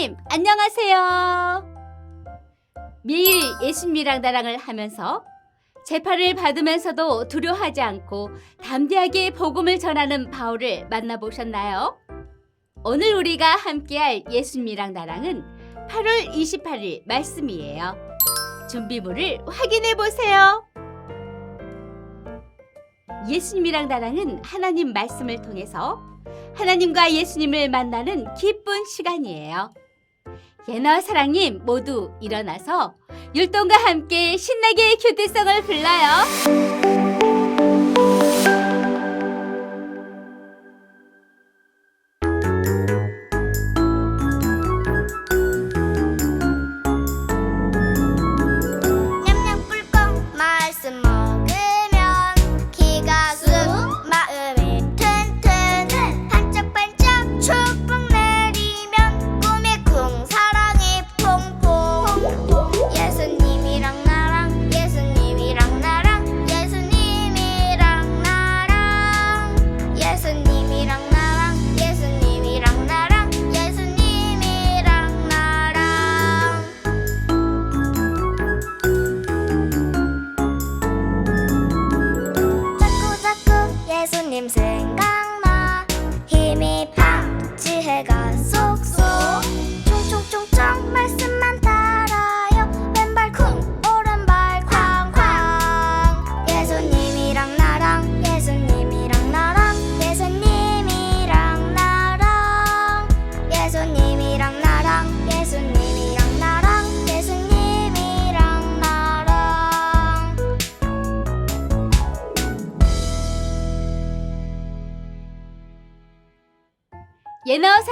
사랑님, 안녕하세요. 매일 예수님이랑 나랑을 하면서 재판을 받으면서도 두려워하지 않고 담대하게 복음을 전하는 바울을 만나보셨나요? 오늘 우리가 함께할 예수님이랑 나랑은 8월 28일 말씀이에요. 준비물을 확인해 보세요. 예수님이랑 나랑은 하나님 말씀을 통해서 하나님과 예수님을 만나는 기쁜 시간이에요. 예나와 사랑님 모두 일어나서 율동과 함께 신나게 큐티성을 불러요.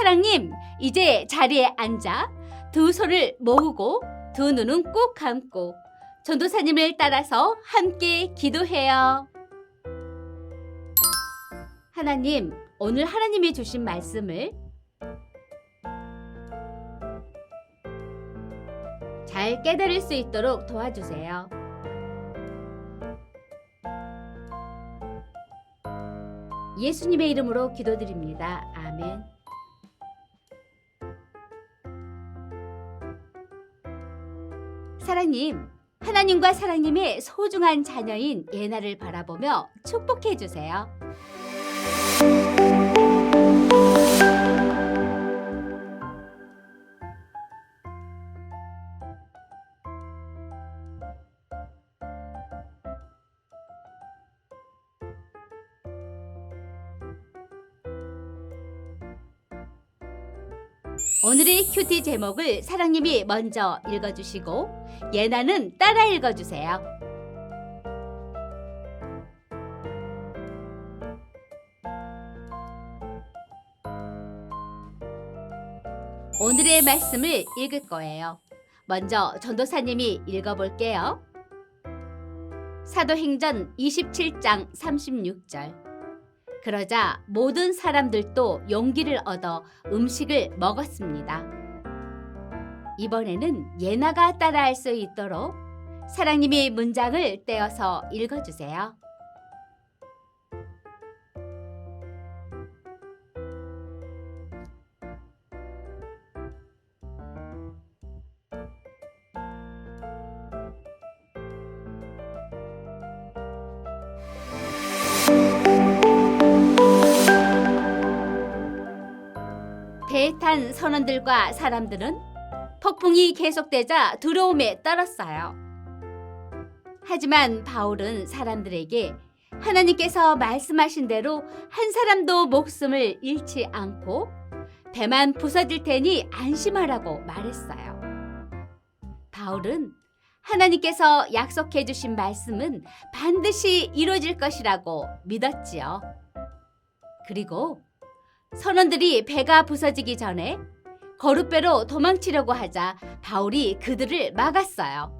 사랑님 이제 자리에 앉아 두 손을 모으고 두 눈은 꼭 감고 전도사님을 따라서 함께 기도해요. 하나님, 오늘 하나님이 주신 말씀을 잘 깨달을 수 있도록 도와주세요. 예수님의 이름으로 기도드립니다. 아멘. 사랑님, 하나님과 사랑님의 소중한 자녀인 예나를 바라보며 축복해 주세요. 큐티 제목을 사랑님이 먼저 읽어주시고 예나는 따라 읽어주세요. 오늘의 말씀을 읽을 거예요. 먼저 전도사님이 읽어볼게요. 사도행전 27장 36절. 그러자 모든 사람들도 용기를 얻어 음식을 먹었습니다. 이번에는 예나가 따라할 수 있도록 사랑님이 문장을 떼어서 읽어주세요. 배에 탄 선원들과 사람들은 폭풍이 계속되자 두려움에 떨었어요. 하지만 바울은 사람들에게 하나님께서 말씀하신 대로 한 사람도 목숨을 잃지 않고 배만 부서질 테니 안심하라고 말했어요. 바울은 하나님께서 약속해 주신 말씀은 반드시 이루어질 것이라고 믿었지요. 그리고 선원들이 배가 부서지기 전에 거룻배로 도망치려고 하자 바울이 그들을 막았어요.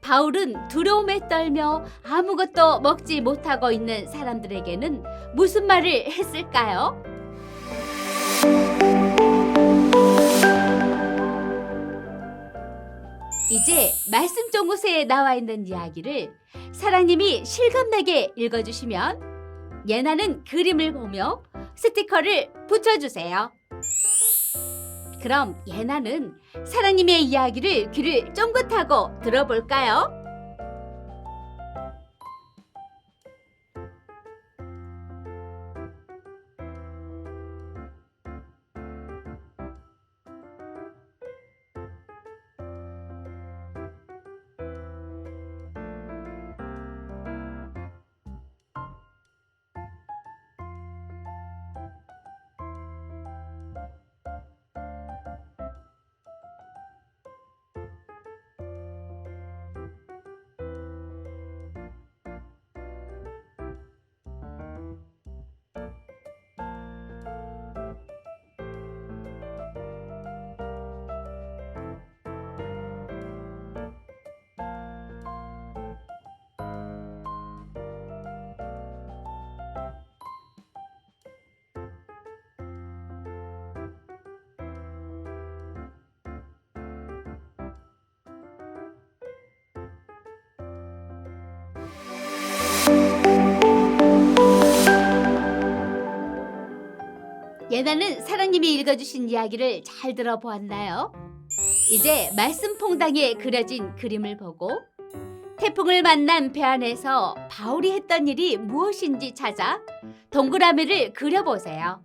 바울은 두려움에 떨며 아무것도 먹지 못하고 있는 사람들에게는 무슨 말을 했을까요? 이제 말씀 종구세에 나와 있는 이야기를 사랑님이 실감나게 읽어주시면 예나는 그림을 보며 스티커를 붙여주세요. 그럼 예나는 사랑님의 이야기를 귀를 쫑긋하고 들어볼까요? 예나는 사랑님이 읽어주신 이야기를 잘 들어보았나요? 이제 말씀 퐁당에 그려진 그림을 보고 태풍을 만난 배 안에서 바울이 했던 일이 무엇인지 찾아 동그라미를 그려보세요.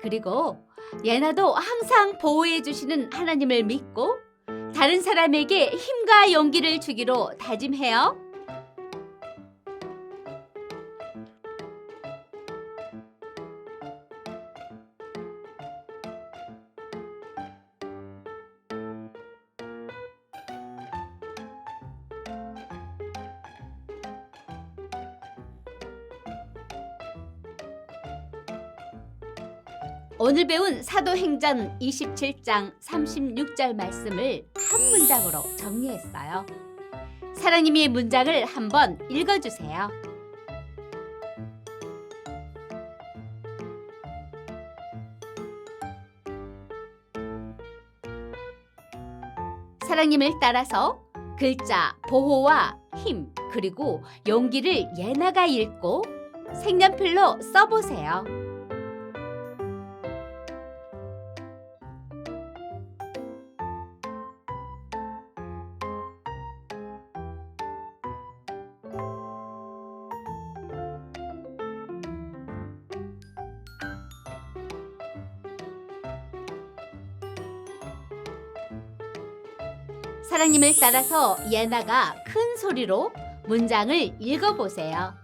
그리고 예나도 항상 보호해 주시는 하나님을 믿고 다른 사람에게 힘과 용기를 주기로 다짐해요. 오늘 배운 사도행전 27장 36절 말씀을 한 문장으로 정리했어요. 사랑님이 문장을 한번 읽어주세요. 사랑님을 따라서 글자 보호와 힘 그리고 용기를 예나가 읽고 색연필로 써보세요. 사랑님을 따라서 예나가 큰 소리로 문장을 읽어보세요.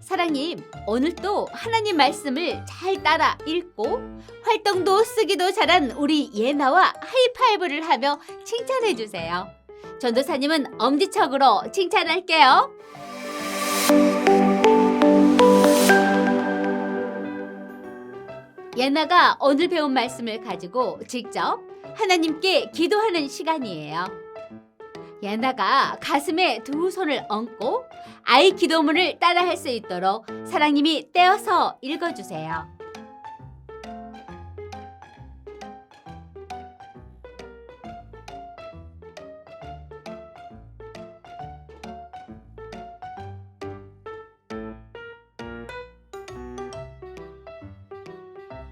사랑님, 오늘 또 하나님 말씀을 잘 따라 읽고 활동도 쓰기도 잘한 우리 예나와 하이파이브를 하며 칭찬해 주세요. 전도사님은 엄지척으로 칭찬할게요. 예나가 오늘 배운 말씀을 가지고 직접 하나님께 기도하는 시간이에요. 예나가 가슴에 두 손을 얹고 아이 기도문을 따라할 수 있도록 사랑님이 떼어서 읽어주세요.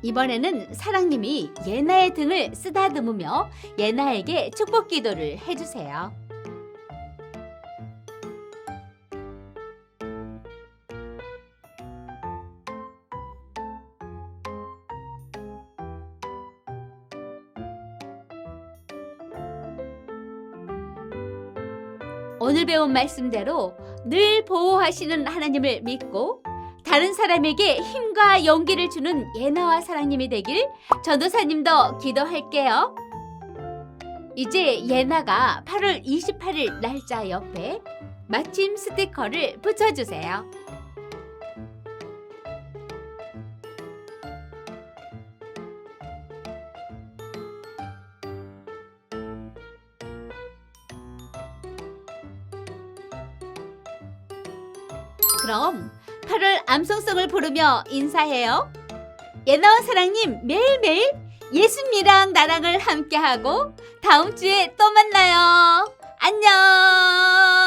이번에는 사랑님이 예나의 등을 쓰다듬으며 예나에게 축복 기도를 해주세요. 오늘 배운 말씀대로 늘 보호하시는 하나님을 믿고 다른 사람에게 힘과 용기를 주는 예나와 사랑님이 되길 전도사님도 기도할게요. 이제 예나가 8월 28일 날짜 옆에 마침 스티커를 붙여주세요. 그럼 8월 암송송을 부르며 인사해요. 예나와 사랑님 매일매일 예수님이랑 나랑을 함께하고 다음 주에 또 만나요. 안녕!